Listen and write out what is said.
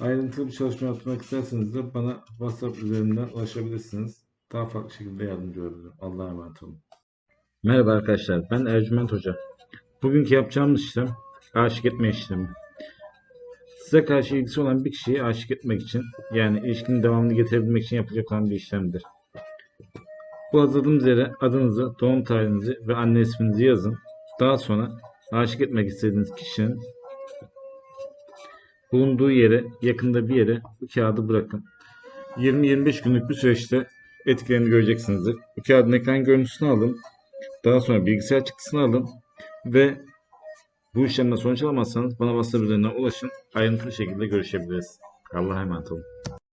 Ayrıntılı bir çalışma yapmak isterseniz de bana WhatsApp üzerinden ulaşabilirsiniz. Daha farklı şekilde yardımcı olabilirim. Allah'a emanet olun. Merhaba arkadaşlar, ben Ercüment Hoca. Bugünkü yapacağımız işlem aşık etme işlemi. Size karşı ilgisi olan bir kişiyi aşık etmek için, yani ilişkinin devamını getirebilmek için yapılacak olan bir işlemdir. Bu hazırladığımız yere adınızı, doğum tarihinizi ve anne isminizi yazın. Daha sonra aşık etmek istediğiniz kişinin bulunduğu yere, yakında bir yere bu kağıdı bırakın. 20-25 günlük bir süreçte etkilerini göreceksinizdir. Bu kağıdın ekran görüntüsünü alın. Daha sonra bilgisayar çıktısını alın ve bu işlemden sonuç alamazsanız bana WhatsApp üzerinden ulaşın. Ayrıntılı şekilde görüşebiliriz. Allah'a emanet olun.